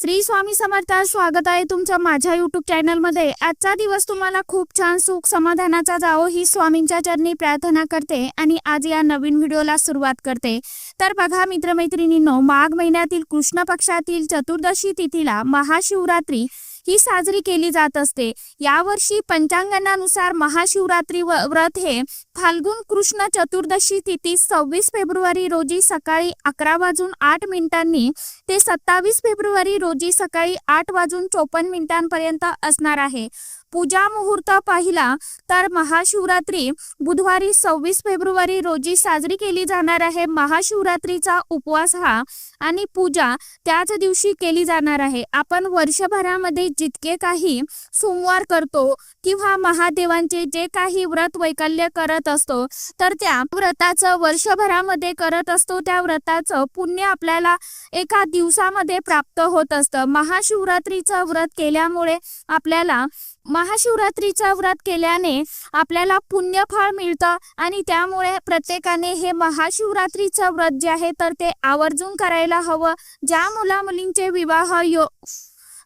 श्री स्वामी समर्थ स्वागत आहे तुमचं माझ्या युट्यूब चॅनलमध्ये आजचा दिवस तुम्हाला खूप छान सुख समाधानाचा जावो ही स्वामींच्या चरणी प्रार्थना करते आणि आज या नवीन व्हिडिओला सुरुवात करते. तर बघा मित्रमैत्रिणींनो माघ महिन्यातील कृष्ण पक्षातील चतुर्दशी तिथीला महाशिवरात्री ही साजरी केली जात असते. यावर्षी पंचांगणानुसार महाशिवरात्री व्रत हे फाल्गुन कृष्ण चतुर्दशी तिथी सव्वीस फेब्रुवारी रोजी सकाळी अकरा वाजून आठ मिनिटांनी ते सत्तावीस फेब्रुवारी रोजी सकाळी आठ वाजून चोपन्न मिनिटांपर्यंत असणार आहे. पूजा मुहूर्त पाहिला तर महाशिवरात्री बुधवारी सव्वीस फेब्रुवारी रोजी साजरी केली जाणार आहे. महाशिवरात्रीचा उपवास हा आणि पूजा त्याच दिवशी केली जाणार आहे. आपण वर्षभरामध्ये जितके काही सोमवार करतो किंवा महादेवांचे जे काही व्रत वैकल्य करत असतो तर त्या व्रताचं वर्षभरामध्ये करत असतो. त्या व्रताचं पुण्य आपल्याला एका दिवसामध्ये प्राप्त होत असतं. महाशिवरात्रीचं व्रत केल्यामुळे आपल्याला महाशिवरात्रीचा व्रत केल्याने आपल्याला पुण्यफळ मिळतं आणि त्यामुळे प्रत्येकाने हे महाशिवरात्रीचं व्रत जे आहे तर ते आवर्जून करायला हवं. ज्या मुला मुलींचे विवाह यो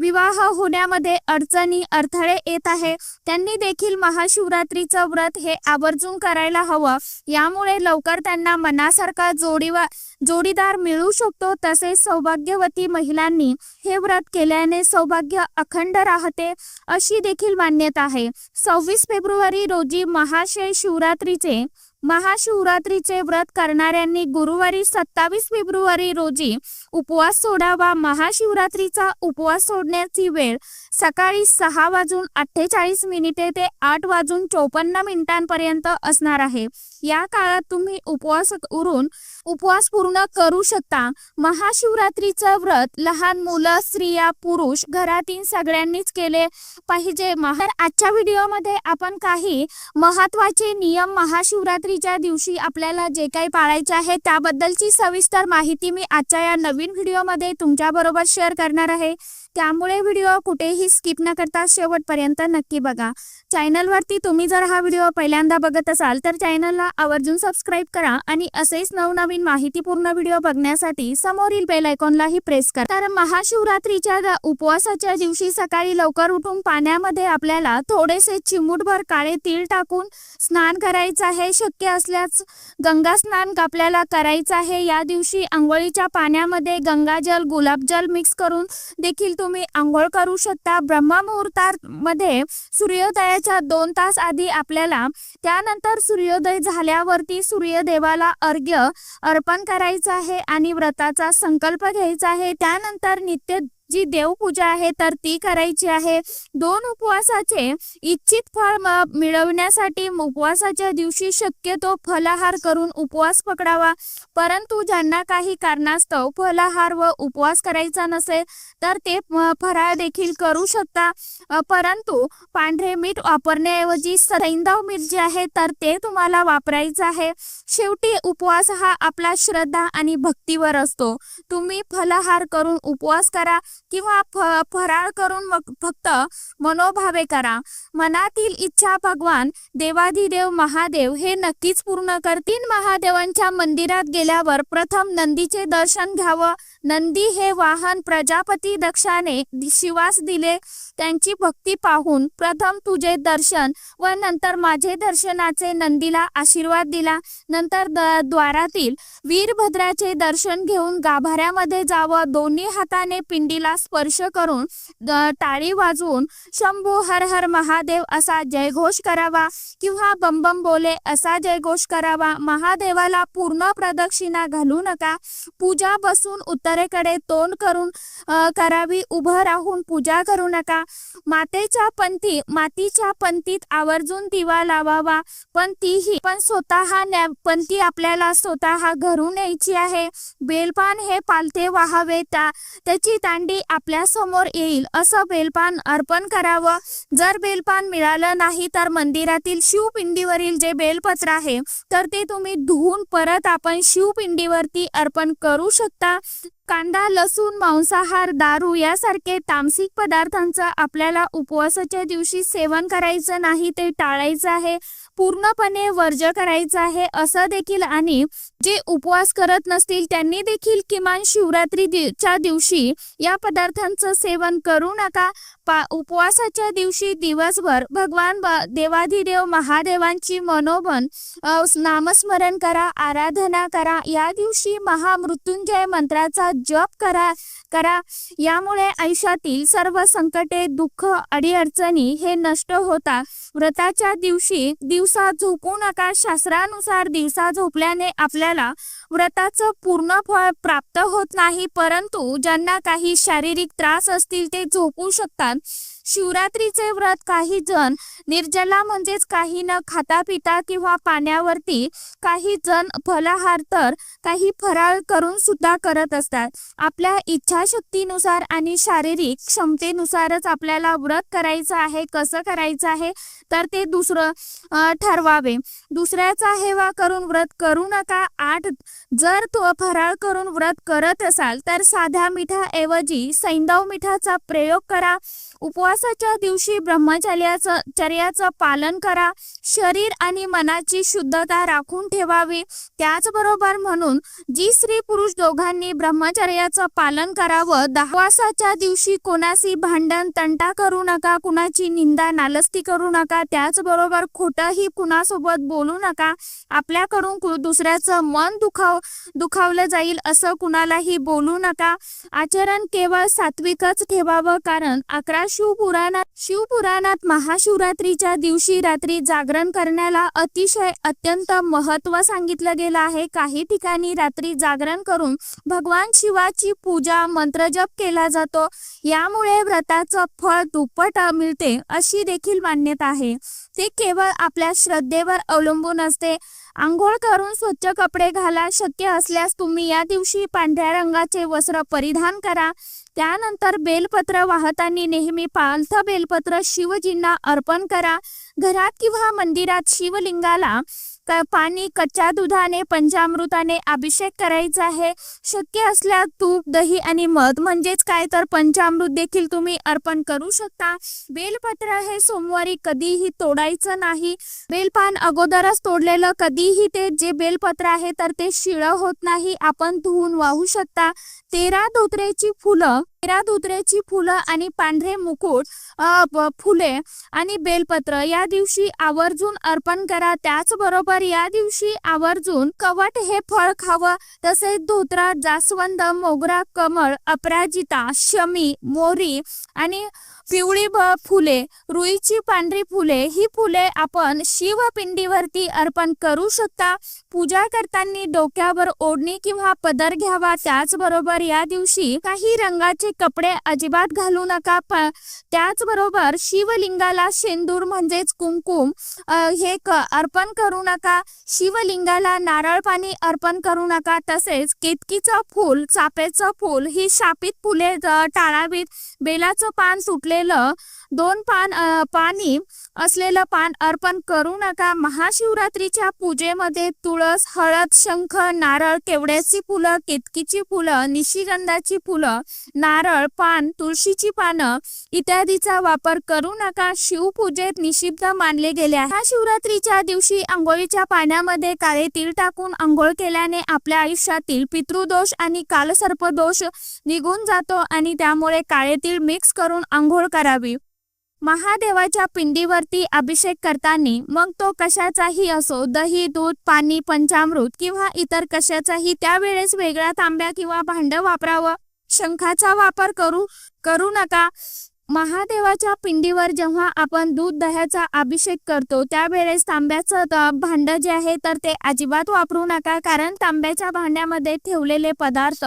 विवाह होण्यामध्ये अडचणी अडथळे येत आहे. त्यांनी देखील महाशिवरात्रीचं व्रत हे आवर्जून करायला हवं. यामुळे लवकर त्यांना मनासारखा जोडीवा जोडीदार मिळू शकतो. तसेच सौभाग्यवती महिलांनी हे व्रत केल्याने सौभाग्य अखंड राहते अशी देखील मान्यता आहे. सव्वीस फेब्रुवारी रोजी महाशय शिवरात्रीचे महाशिवरात्रीचे व्रत करणाऱ्यांनी गुरुवारी सत्तावीस फेब्रुवारी रोजी उपवास सोडावा. महाशिवरात्रीचा उपवास सोडण्याची वेळ सकाळी सहा वाजून अठ्ठेचाळीस मिनिटे ते आठ वाजून चोपन्न मिनिटांपर्यंत असणार आहे. या काळात तुम्ही उपवास उरून उपवास पूर्ण करू शकता. महाशिवरात्रीचं व्रत लहान मुलं स्त्रिया पुरुष घरातील सगळ्यांनीच केले पाहिजे. महा आजच्या व्हिडिओमध्ये आपण काही महत्त्वाचे नियम महाशिवरात्रीच्या दिवशी आपल्याला जे काही पाळायचे आहे त्याबद्दलची सविस्तर माहिती मी आजच्या या नवीन व्हिडिओमध्ये तुमच्याबरोबर शेअर करणार आहे. त्यामुळे व्हिडिओ कुठेही स्किप न करता शेवटपर्यंत नक्की बघा. चॅनलवरती तुम्ही जर हा व्हिडिओ पहिल्यांदा बघत असाल तर चॅनलला आवर्जून सबस्क्राईब करा आणि असेच नवनवीन माहितीपूर्ण व्हिडिओ बघण्यासाठी समोरील बेल आयकॉनलाही प्रेस करा. तर महाशिवरात्रीच्या उपवासाच्या दिवशी सकाळी लवकर उठून पाण्यामध्ये आपल्याला थोडेसे चिमूटभर काळे तीळ टाकून स्नान करायचं आहे. शक्य असल्यास गंगा स्नान आपल्याला करायचं आहे. या दिवशी आंघोळीच्या पाण्यामध्ये गंगाजल गुलाबजल मिक्स करून देखील तुम्ही आंघोळ करू शकता. ब्रह्मा मुहूर्तामध्ये सूर्योदयाच्या दोन तास आधी आपल्याला त्यानंतर सूर्योदय झाल्यावरती सूर्यदेवाला अर्घ्य अर्पण करायचं आहे आणि व्रताचा संकल्प घ्यायचा आहे. त्यानंतर नित्य जी देवपूजा आहे तर ती करायची आहे. दोन उपवासाचे इच्छित फळ मिळवण्यासाठी उपवासाच्या दिवशी शक्यतो फलाहार करून उपवास पकडावा. परंतु ज्यांना काही कारणास्तव फलाहार व उपवास करायचा नसेल तर ते फराळ देखील करू शकता. परंतु पांढरे मीठ वापरण्याऐवजी सैंदव मीठ जे आहे तर ते तुम्हाला वापरायचं आहे. शेवटी उपवास हा आपला श्रद्धा आणि भक्तीवर असतो. तुम्ही फलाहार करून उपवास करा. किंवा फराळ करून फक्त मनोभावे करा. मनातील इच्छा भगवान देवाधिदेव महादेव हे नक्कीच पूर्ण करतील. महादेवांच्या मंदिरात गेल्यावर प्रथम नंदीचे दर्शन घ्यावं. नंदी हे वाहन प्रजापती दक्षाने शिवास दिले. त्यांची भक्ती पाहून प्रथम तुझे दर्शन व नंतर माझे दर्शनाचे नंदीला आशीर्वाद दिला. नंतर द- द्वारातील वीरभद्राचे दर्शन घेऊन गाभाऱ्यामध्ये जावं. दोन्ही हाताने पिंडीला स्पर्श करून टाळी वाजवून शंभू हर हर महादेव असा जयघोष करावा किंवा बम बम बोले असा जयघोष करावा महादेवाला पूर्ण प्रदक्षिणा घालू नका. पूजा बसून उत्तरेकडे तोंड करून करावी उभं राहून पूजा करू नका. मातेच्या पंथी मातीच्या पंथीत आवर्जून दिवा लावावा. पण तीही पण स्वतः न्या पंथी आपल्याला स्वतः घरून यायची आहे. बेलपान हे पालथे वाहावे त्या त्याची दांडी आपल्यासमोर येईल असं बेलपान अर्पण करावं. जर बेलपान मिळालं नाही तर मंदिरातील शिवपिंडीवरील जे बेलपत्र आहे तर ते तुम्ही धुवून परत आपण शिवपिंडीवरती अर्पण करू शकता. कांदा लसूण मांसाहार दारू यासारखे तामसिक पदार्थांचं आपल्याला उपवासाच्या दिवशी सेवन करायचं नाही ते टाळायचं आहे. पूर्णपणे वर्ज करायचं आहे असं देखील आणि जे उपवास करत नसतील त्यांनी देखील किमान शिवरात्री दि- च्या दिवशी या पदार्थांचं सेवन करू नका. उपवासाच्या दिवशी दिवसभर भगवान देवाधिदेव महादेवांची मनोबन नामस्मरण करा आराधना करा. या दिवशी महामृत्युंजय मंत्राचा जप करा करा. यामुळे आयुष्यातील सर्व संकटे दुःख अडीअडचणी हे नष्ट होतात व्रताच्या दिवशी दिवसा झोपू नका. शास्त्रानुसार दिवसा झोपल्याने आपल्याला व्रताचं पूर्ण फळ प्राप्त होत नाही परंतु ज्यांना काही शारीरिक त्रास असतील ते झोपू शकतात. शिवरात्रीचे व्रत काही जण निर्जला म्हणजेच काही न खाता पिता किंवा पाण्यावरती काही जण फलाहार तर काही फराळ करून सुद्धा करत असतात. आपल्या इच्छाशक्तीनुसार आणि शारीरिक क्षमतेनुसारच आपल्याला व्रत करायचं आहे कसं करायचं आहे तर ते दुसरं ठरवावे. दुसऱ्याचा हेवा करून व्रत करू नका. आठ जर तो फराळ करून व्रत करत असाल तर साध्या मिठाऐवजी सैंदव मिठाचा प्रयोग करा. उपवास उपवासाच्या दिवशी ब्रह्मचर्याचं चर्याचं पालन करा. शरीर आणि मनाची शुद्धता राखून ठेवावी. त्याचबरोबर म्हणून जी स्त्री पुरुष दोघांनी ब्रह्मचर्याचं पालन करावं दहावासाच्या दिवशी कोणाशी भांडण तंटा करू नका कुणाची निंदा नालस्ती करू नका त्याचबरोबर खोटंही कुणासोबत बोलू नका. आपल्याकडून दुसऱ्याचं मन दुखाव दुखावलं जाईल असं कुणालाही बोलू नका. आचरण केवळ सात्विकच ठेवावं कारण अकरा शिवपुराणात शिवपुराणात महाशिवरात्रीच्या दिवशी रात्री जागरण करण्याला अतिशय अत्यंत महत्त्व सांगितलं गेलं आहे. काही ठिकाणी रात्री जागरण करून भगवान शिवाची पूजा मंत्रजप केला जातो. यामुळे व्रताचं फळ दुप्पट मिळते अशी देखील मान्यता आहे. ते केवळ आपल्या श्रद्धेवर अवलंबून असते. आंघोळ करून स्वच्छ कपडे घाला. शक्य असल्यास तुम्ही या दिवशी पांढऱ्या रंगाचे वस्त्र परिधान करा. त्यानंतर बेलपत्र वाहताना नेहमी पालथ बेलपत्र शिवजींना अर्पण करा. घरात किंवा मंदिरात शिवलिंगाला तर पाणी कच्च्या दुधाने पंचामृताने अभिषेक करायचा आहे. शक्य असल्यास तूप दही आणि मध म्हणजेच काय? तर पंचामृत देखील तुम्ही अर्पण करू शकता. बेलपत्र हे सोमवारी कधीही तोडायचं नाही. बेलपान अगोदरच तोडलेलं कधीही ते जे बेलपत्र आहे तर ते शिळं होत नाही. आपण धुवून वाहू शकता. तेरा धोत्रेची फुलं तेरा धोत्रेची फुलं आणि पांढरे मुकुट फुले आणि बेलपत्र या दिवशी आवर्जून अर्पण करा. त्याचबरोबर या दिवशी आवर्जून कवट हे फळ खावं तसेच धोत्रा जास्वंद मोगरा कमळ अपराजिता शमी मोरी आणि पिवळी ब फुले रुईची पांढरी फुले ही फुले आपण शिवपिंडीवरती अर्पण करू शकता. पूजा करताना डोक्यावर ओढणी किंवा पदर घ्यावा. त्याचबरोबर या दिवशी काही रंगाचे कपडे अजिबात घालू नका. प- त्याचबरोबर शिवलिंगाला शेंदूर म्हणजेच कुंकुम हे क अर्पण करू नका. शिवलिंगाला नारळ पाणी अर्पण करू नका. तसेच केतकीचं फूल चापेचं फूल ही शापित फुले टाळावीत. बेलाचं पान सुटले असलेलं दोन पान पाणी असलेलं पान अर्पण करू नका. महाशिवरात्रीच्या पूजेमध्ये तुळस हळद शंख नारळ केवड्याची फुलं केतकीची फुलं निशिगंधाची फुलं नारळ पान तुळशीची पानं इत्यादीचा वापर करू नका. शिवपूजेत निषिद्ध मानले गेले आहे. महाशिवरात्रीच्या दिवशी आंघोळीच्या पाण्यामध्ये काळे तीळ टाकून आंघोळ केल्याने आपल्या आयुष्यातील पितृदोष आणि कालसर्पदोष निघून जातो आणि त्यामुळे काळे तीळ मिक्स करून आंघोळ करावी. महादेवाच्या पिंडीवरती अभिषेक करताना मग तो कशाचाही असो दही दूध पाणी पंचामृत किंवा इतर कशाचाही त्यावेळेस वेगळ्या तांब्या किंवा भांड वापरावं. शंखाचा वापर करू करू नका. महादेवाच्या पिंडीवर जेव्हा आपण दूध दह्याचा अभिषेक करतो त्यावेळेस तांब्याचं भांडं भांड जे आहे तर ते अजिबात वापरू नका. कारण तांब्याच्या भांड्यामध्ये ठेवलेले पदार्थ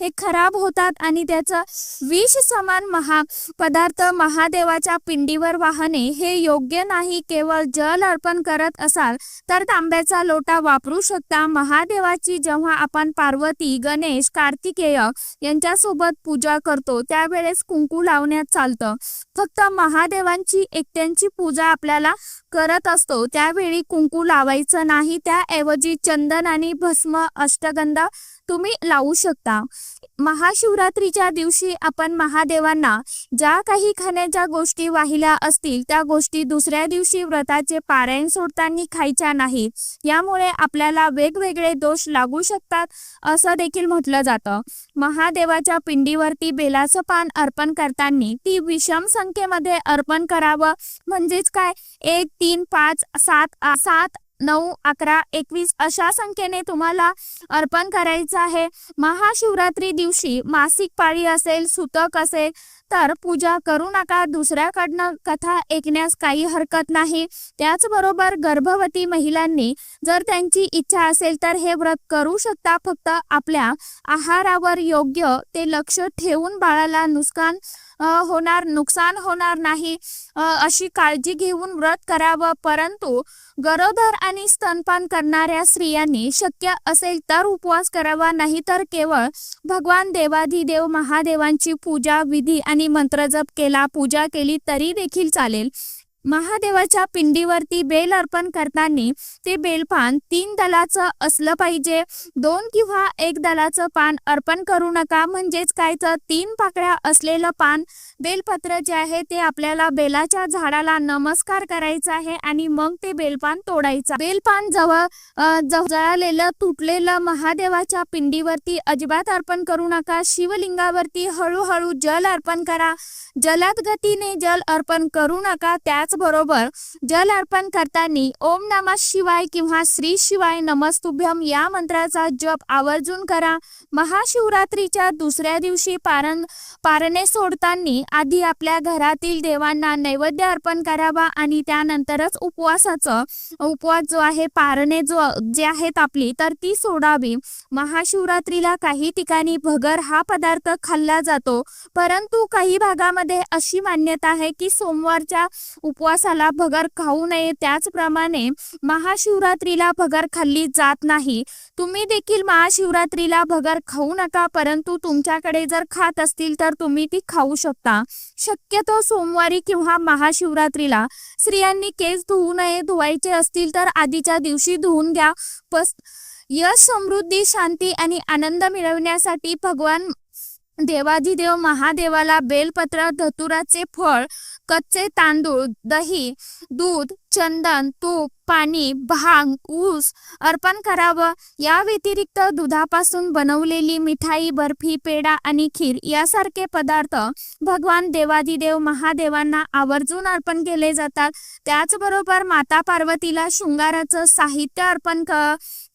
हे खराब होतात आणि त्याचं विष समान महा पदार्थ महादेवाच्या पिंडीवर वाहणे हे योग्य नाही. केवळ जल अर्पण करत असाल तर तांब्याचा लोटा वापरू शकता. महादेवाची जेव्हा आपण पार्वती गणेश कार्तिकेय यांच्यासोबत पूजा करतो त्यावेळेस कुंकू लावण्यात चालतं. फक्त महादेवांची एकट्यांची पूजा आपल्याला करत असतो. त्यावेळी कुंकू लावायचं नाही. त्याऐवजी चंदन आणि भस्म अष्टगंध तुम्ही लावू शकता. महाशिवरात्रीच्या दिवशी आपण महादेवांना ज्या काही खाण्याच्या गोष्टी वाहिल्या असतील त्या गोष्टी दुसऱ्या दिवशी व्रताचे पारायण सोडताना खायच्या नाही यामुळे आपल्याला वेगवेगळे दोष लागू शकतात असं देखील म्हटलं जातं. महादेवाच्या पिंडीवरती बेलाचं पान अर्पण करताना ती विषम संख्येमध्ये अर्पण करावं. म्हणजेच काय? एक तीन पाच सात सात नऊ अकरा एकवीस अशा संख्येने तुम्हाला अर्पण करायचं आहे. महाशिवरात्री दिवशी मासिक पाळी असेल सुतक असेल तर पूजा करू नका. दुसऱ्याकडनं कथा ऐकण्यास काही हरकत नाही. त्याचबरोबर गर्भवती महिलांनी जर त्यांची इच्छा असेल तर हे व्रत करू शकता. फक्त आपल्या आहारावर योग्य ते लक्ष ठेवून बाळाला नुकसान होणार नुकसान होणार नाही अशी काळजी घेऊन व्रत करावं. परंतु गरोदर आणि स्तनपान करणाऱ्या स्त्रियांनी शक्य असेल तर उपवास करावा. नाही तर केवळ भगवान देवाधिदेव महादेवांची पूजा विधी आणि मंत्रजप केला पूजा केली तरी देखील चालेल. महादेवाच्या पिंडीवरती बेल अर्पण करताना ते बेलपान तीन दलाचं असलं पाहिजे. दोन किंवा एक दलाचं पान अर्पण करू नका. म्हणजेच काय? तर तीन पाकळ्या असलेलं पान बेलपत्र जे आहे ते आपल्याला बेलाच्या झाडाला नमस्कार करायचा आहे आणि मग ते बेलपान तोडायचं. बेलपान जवळ जळालेलं तुटलेलं महादेवाच्या पिंडीवरती अजिबात अर्पण करू नका. शिवलिंगावरती हळूहळू जल अर्पण करा. जलद गतीने जल अर्पण करू नका. त्याचबरोबर जल अर्पण करताना ओम नमः शिवाय किंवा श्री शिवाय नमस्तुभ्यम या मंत्राचा जप आवर्जून करा. महाशिवरात्रीच्या दुसऱ्या दिवशी पारण पारणे सोडताना आधी आपल्या घरातील देवांना नैवेद्य अर्पण करावा आणि त्यानंतरच उपवासाचं उपवास जो आहे पारणे जो जे आहेत आपली तर ती सोडावी. महाशिवरात्रीला काही ठिकाणी भगर हा पदार्थ खाल्ला जातो. परंतु काही भागामध्ये अशी मान्यता आहे की सोमवारच्या उपवासाला भगर खाऊ नये. त्याचप्रमाणे महाशिवरात्रीला भगर खाल्ली जात नाही. तुम्ही देखील महाशिवरात्रीला भगर खाऊ नका परंतु तुमच्याकडे जर खात असतील तर तुम्ही ती खाऊ शकता. शक्यतो सोमवारी किंवा महाशिवरात्रीला स्त्रियांनी केस धुवू नये धुवायचे असतील तर आधीच्या दिवशी धुवून घ्या. पस यश समृद्धी शांती आणि आनंद मिळवण्यासाठी भगवान देवाधिदेव महादेवाला बेलपत्र धतुराचे फळ कच्चे तांदूळ दही दूध चंदन तूप पाणी भांग ऊस अर्पण करावं. या व्यतिरिक्त दुधापासून बनवलेली मिठाई बर्फी पेढा आणि खीर यासारखे पदार्थ भगवान देवादिदेव महादेवांना आवर्जून अर्पण केले जातात. त्याचबरोबर माता पार्वतीला शृंगाराचं साहित्य अर्पण क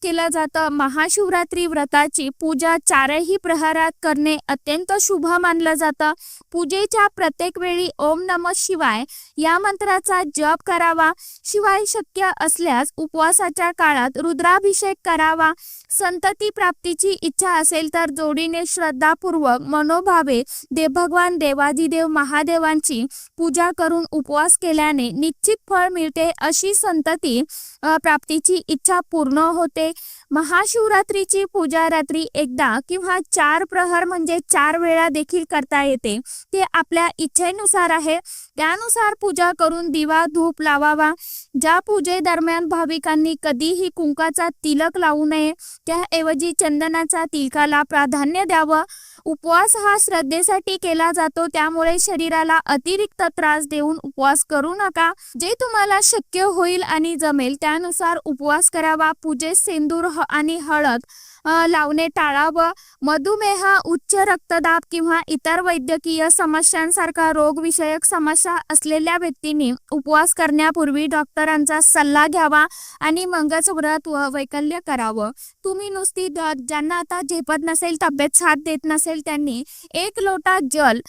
केलं जातं. महाशिवरात्री व्रताची पूजा चारही प्रहारात करणे अत्यंत शुभ मानलं जातं. पूजेच्या प्रत्येक वेळी ओम नम शिवाय या मंत्राचा जप करावा. शिवाय शक्य असल्यास उपवासाच्या काळात रुद्राभिषेक करावा. संतती प्राप्तीची इच्छा असेल तर जोडीने श्रद्धापूर्वक मनोभावे देव भगवान देवाधिदेव महादेवांची पूजा करून उपवास केल्याने निश्चित फळ मिळते अशी संतती प्राप्तीची इच्छा पूर्ण होते. महाशिवरात्रीची पूजा रात्री एकदा किंवा चार प्रहर म्हणजे चार वेळा देखील करता येते. ते आपल्या इच्छेनुसार आहे. त्यानुसार पूजा करून दिवा धूप लावावा. ज्या पूजेदरम्यान भाविकांनी कधीही कुंकाचा तिलक लावू नये. त्याऐवजी चंदनाचा तिलकाला प्राधान्य द्यावं. उपवास हा श्रद्धेसाठी केला जातो. त्यामुळे शरीराला अतिरिक्त त्रास देऊन उपवास करू नका. जे तुम्हाला शक्य होईल आणि जमेल त्यानुसार उपवास करावा. पूजेत सेंदूर आणि हळद लावणे टाळावं. मधुमेह उच्च रक्तदाब किंवा इतर वैद्यकीय समस्यांसारखा रोगविषयक समस्या असलेल्या व्यक्तींनी उपवास करण्यापूर्वी डॉक्टरांचा सल्ला घ्यावा आणि मंगच व्रत व वैकल्य करावं. तुम्ही नुसती ज्यांना आता झेपत नसेल तब्येत साथ देत नसेल त्यांनी एक लोटा जल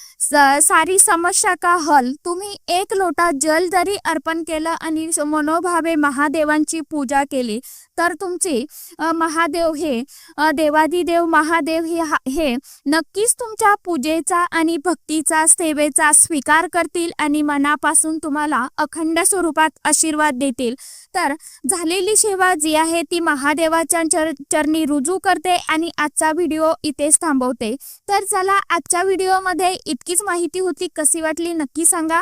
सारी समस्या का हल? तुम्ही एक लोटा जल जरी अर्पण केलं आणि मनोभावे महादेवांची पूजा केली तर तुमची महादेव हे देवादी देवाधिदेव महादेव हे हे नक्कीच तुमच्या पूजेचा आणि भक्तीचा सेवेचा स्वीकार करतील आणि मनापासून तुम्हाला अखंड स्वरूपात आशीर्वाद देतील. तर झालेली सेवा जी आहे ती महादेवाच्या चर चरणी रुजू करते आणि आजचा व्हिडिओ इथेच थांबवते. तर चला आजच्या व्हिडिओमध्ये इतकीच माहिती होती कशी वाटली नक्की सांगा.